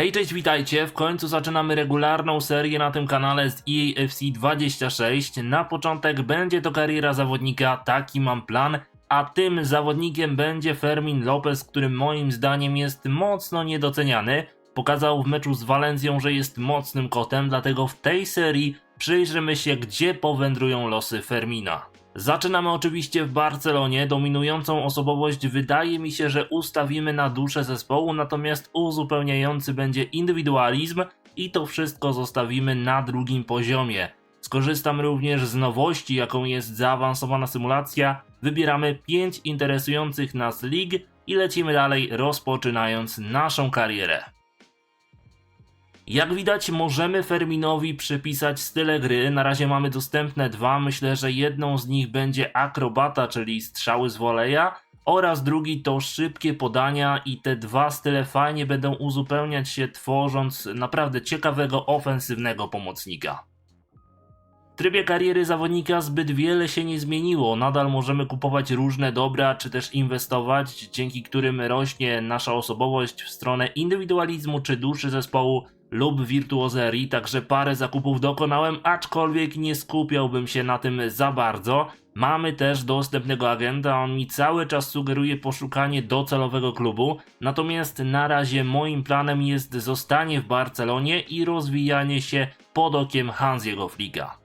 Hej, cześć, witajcie. W końcu zaczynamy regularną serię na tym kanale z EAFC 26. Na początek będzie to kariera zawodnika, taki mam plan, a tym zawodnikiem będzie Fermin Lopez, który moim zdaniem jest mocno niedoceniany. Pokazał w meczu z Walencją, że jest mocnym kotem, dlatego w tej serii przyjrzymy się, gdzie powędrują losy Fermina. Zaczynamy oczywiście w Barcelonie. Dominującą osobowość wydaje mi się, że ustawimy na duszę zespołu, natomiast uzupełniający będzie indywidualizm i to wszystko zostawimy na drugim poziomie. Skorzystam również z nowości, jaką jest zaawansowana symulacja. Wybieramy 5 interesujących nas lig i lecimy dalej, rozpoczynając naszą karierę. Jak widać, możemy Ferminowi przypisać style gry. Na razie mamy dostępne dwa. Myślę, że jedną z nich będzie akrobata, czyli strzały z woleja, oraz drugi to szybkie podania i te dwa style fajnie będą uzupełniać się, tworząc naprawdę ciekawego, ofensywnego pomocnika. W trybie kariery zawodnika zbyt wiele się nie zmieniło. Nadal możemy kupować różne dobra, czy też inwestować, dzięki którym rośnie nasza osobowość w stronę indywidualizmu czy duszy zespołu lub wirtuozerii, także parę zakupów dokonałem, aczkolwiek nie skupiałbym się na tym za bardzo. Mamy też dostępnego agenta, on mi cały czas sugeruje poszukanie docelowego klubu, natomiast na razie moim planem jest zostanie w Barcelonie i rozwijanie się pod okiem Hansiego Flicka.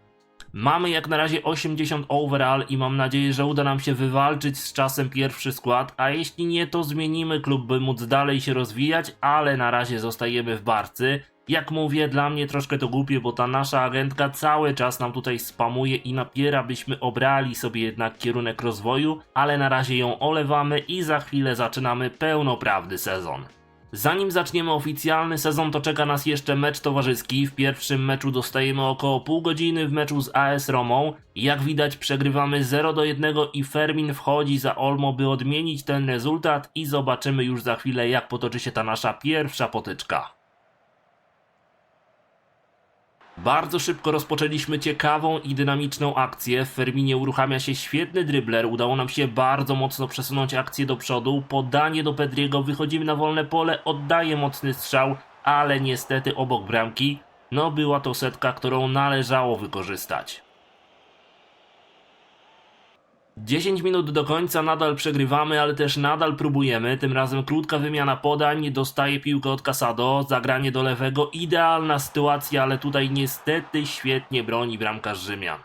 Mamy jak na razie 80 overall i mam nadzieję, że uda nam się wywalczyć z czasem pierwszy skład, a jeśli nie, to zmienimy klub, by móc dalej się rozwijać, ale na razie zostajemy w Barcy. Jak mówię, dla mnie troszkę to głupie, bo ta nasza agentka cały czas nam tutaj spamuje i napiera, byśmy obrali sobie jednak kierunek rozwoju, ale na razie ją olewamy i za chwilę zaczynamy pełnoprawny sezon. Zanim zaczniemy oficjalny sezon, to czeka nas jeszcze mecz towarzyski. W pierwszym meczu dostajemy około pół godziny w meczu z AS Romą. Jak widać przegrywamy 0 do 1 i Fermin wchodzi za Olmo, by odmienić ten rezultat i zobaczymy już za chwilę jak potoczy się ta nasza pierwsza potyczka. Bardzo szybko rozpoczęliśmy ciekawą i dynamiczną akcję. W Ferminie uruchamia się świetny drybler. Udało nam się bardzo mocno przesunąć akcję do przodu. Podanie do Pedriego, wychodzimy na wolne pole, oddaje mocny strzał, ale niestety obok bramki. No była to setka, którą należało wykorzystać. 10 minut do końca nadal przegrywamy, ale też nadal próbujemy. Tym razem krótka wymiana podań, dostaje piłkę od Casado, zagranie do lewego, idealna sytuacja, ale tutaj niestety świetnie broni bramkarz Rzymian.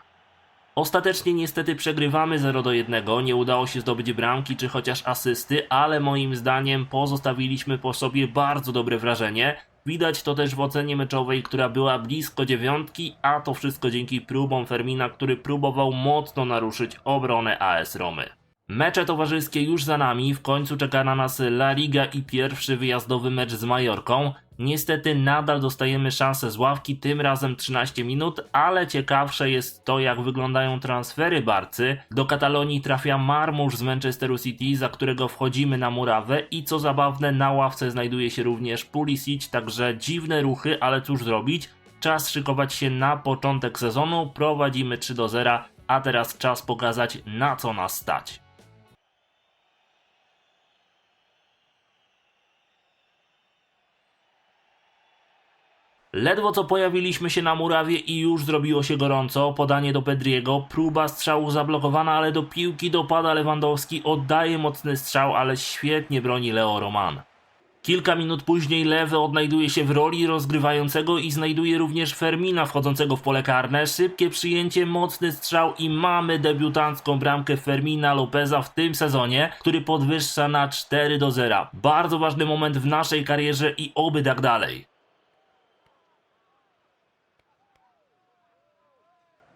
Ostatecznie niestety przegrywamy 0 do 1, nie udało się zdobyć bramki czy chociaż asysty, ale moim zdaniem pozostawiliśmy po sobie bardzo dobre wrażenie. Widać to też w ocenie meczowej, która była blisko dziewiątki, a to wszystko dzięki próbom Fermina, który próbował mocno naruszyć obronę AS Romy. Mecze towarzyskie już za nami, w końcu czeka na nas La Liga i pierwszy wyjazdowy mecz z Majorką. Niestety nadal dostajemy szansę z ławki, tym razem 13 minut, ale ciekawsze jest to jak wyglądają transfery Barcy. Do Katalonii trafia Marmusz z Manchesteru City, za którego wchodzimy na murawę i co zabawne na ławce znajduje się również Pulisic, także dziwne ruchy, ale cóż zrobić. Czas szykować się na początek sezonu, prowadzimy 3 do 0, a teraz czas pokazać na co nas stać. Ledwo co pojawiliśmy się na murawie i już zrobiło się gorąco. Podanie do Pedriego, próba strzału zablokowana, ale do piłki dopada Lewandowski, oddaje mocny strzał, ale świetnie broni Leo Roman. Kilka minut później Lewy odnajduje się w roli rozgrywającego i znajduje również Fermina wchodzącego w pole karne. Szybkie przyjęcie, mocny strzał i mamy debiutancką bramkę Fermina Lopeza w tym sezonie, który podwyższa na 4 do 0. Bardzo ważny moment w naszej karierze i oby tak dalej.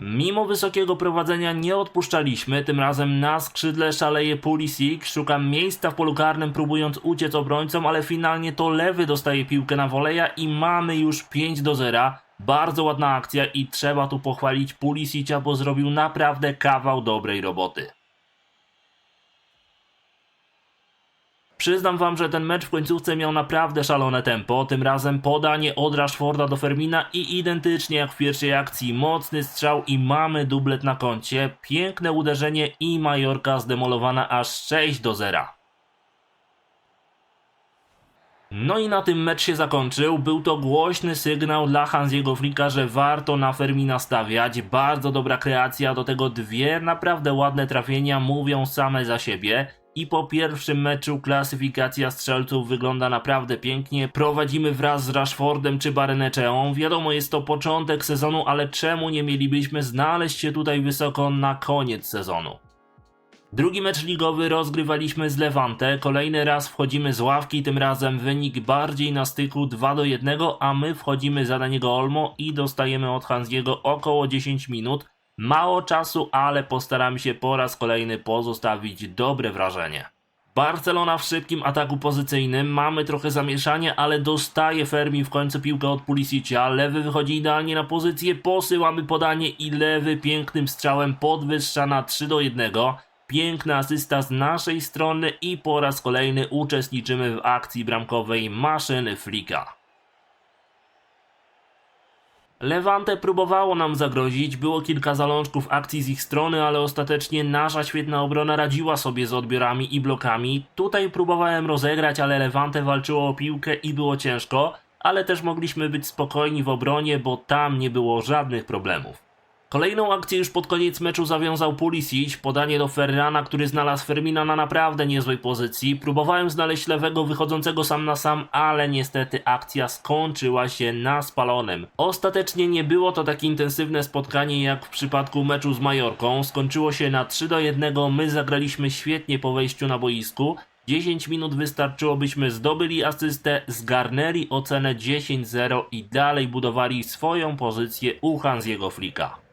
Mimo wysokiego prowadzenia nie odpuszczaliśmy, tym razem na skrzydle szaleje Pulisic, szukam miejsca w polu karnym próbując uciec obrońcom, ale finalnie to lewy dostaje piłkę na woleja i mamy już 5 do 0. Bardzo ładna akcja i trzeba tu pochwalić Pulisicia, bo zrobił naprawdę kawał dobrej roboty. Przyznam wam, że ten mecz w końcówce miał naprawdę szalone tempo. Tym razem podanie od Rashforda do Fermina i identycznie jak w pierwszej akcji mocny strzał i mamy dublet na koncie. Piękne uderzenie i Majorka zdemolowana aż 6 do 0. No i na tym mecz się zakończył. Był to głośny sygnał dla Hansiego Flicka, że warto na Fermina stawiać. Bardzo dobra kreacja, do tego dwie naprawdę ładne trafienia mówią same za siebie. I po pierwszym meczu klasyfikacja strzelców wygląda naprawdę pięknie. Prowadzimy wraz z Rashfordem czy Barenecheą. Wiadomo, jest to początek sezonu, ale czemu nie mielibyśmy znaleźć się tutaj wysoko na koniec sezonu? Drugi mecz ligowy rozgrywaliśmy z Levante. Kolejny raz wchodzimy z ławki, tym razem wynik bardziej na styku 2 do 1, a my wchodzimy za Daniego Olmo i dostajemy od Hansiego około 10 minut. Mało czasu, ale postaramy się po raz kolejny pozostawić dobre wrażenie. Barcelona w szybkim ataku pozycyjnym, mamy trochę zamieszania, ale dostaje Fermi w końcu piłkę od Pulisic'a, lewy wychodzi idealnie na pozycję, posyłamy podanie i lewy pięknym strzałem podwyższa na 3 do 1. Piękna asysta z naszej strony i po raz kolejny uczestniczymy w akcji bramkowej maszyny Flika. Levante próbowało nam zagrozić, było kilka zalążków akcji z ich strony, ale ostatecznie nasza świetna obrona radziła sobie z odbiorami i blokami. Tutaj próbowałem rozegrać, ale Levante walczyło o piłkę i było ciężko, ale też mogliśmy być spokojni w obronie, bo tam nie było żadnych problemów. Kolejną akcję już pod koniec meczu zawiązał Pulisic, podanie do Ferrana, który znalazł Fermina na naprawdę niezłej pozycji. Próbowałem znaleźć lewego wychodzącego sam na sam, ale niestety akcja skończyła się na spalonym. Ostatecznie nie było to takie intensywne spotkanie jak w przypadku meczu z Majorką. Skończyło się na 3 do 1, my zagraliśmy świetnie po wejściu na boisku. 10 minut wystarczyło, byśmy zdobyli asystę, zgarnęli ocenę 10-0 i dalej budowali swoją pozycję u Hansiego Flika.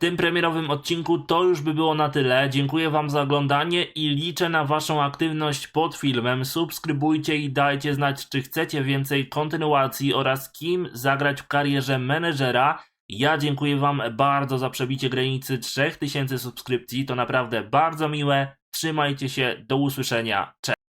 Tym premierowym odcinku to już by było na tyle. Dziękuję Wam za oglądanie i liczę na Waszą aktywność pod filmem. Subskrybujcie i dajcie znać, czy chcecie więcej kontynuacji oraz kim zagrać w karierze menedżera. Ja dziękuję Wam bardzo za przebicie granicy 3000 subskrypcji. To naprawdę bardzo miłe. Trzymajcie się, do usłyszenia. Cześć.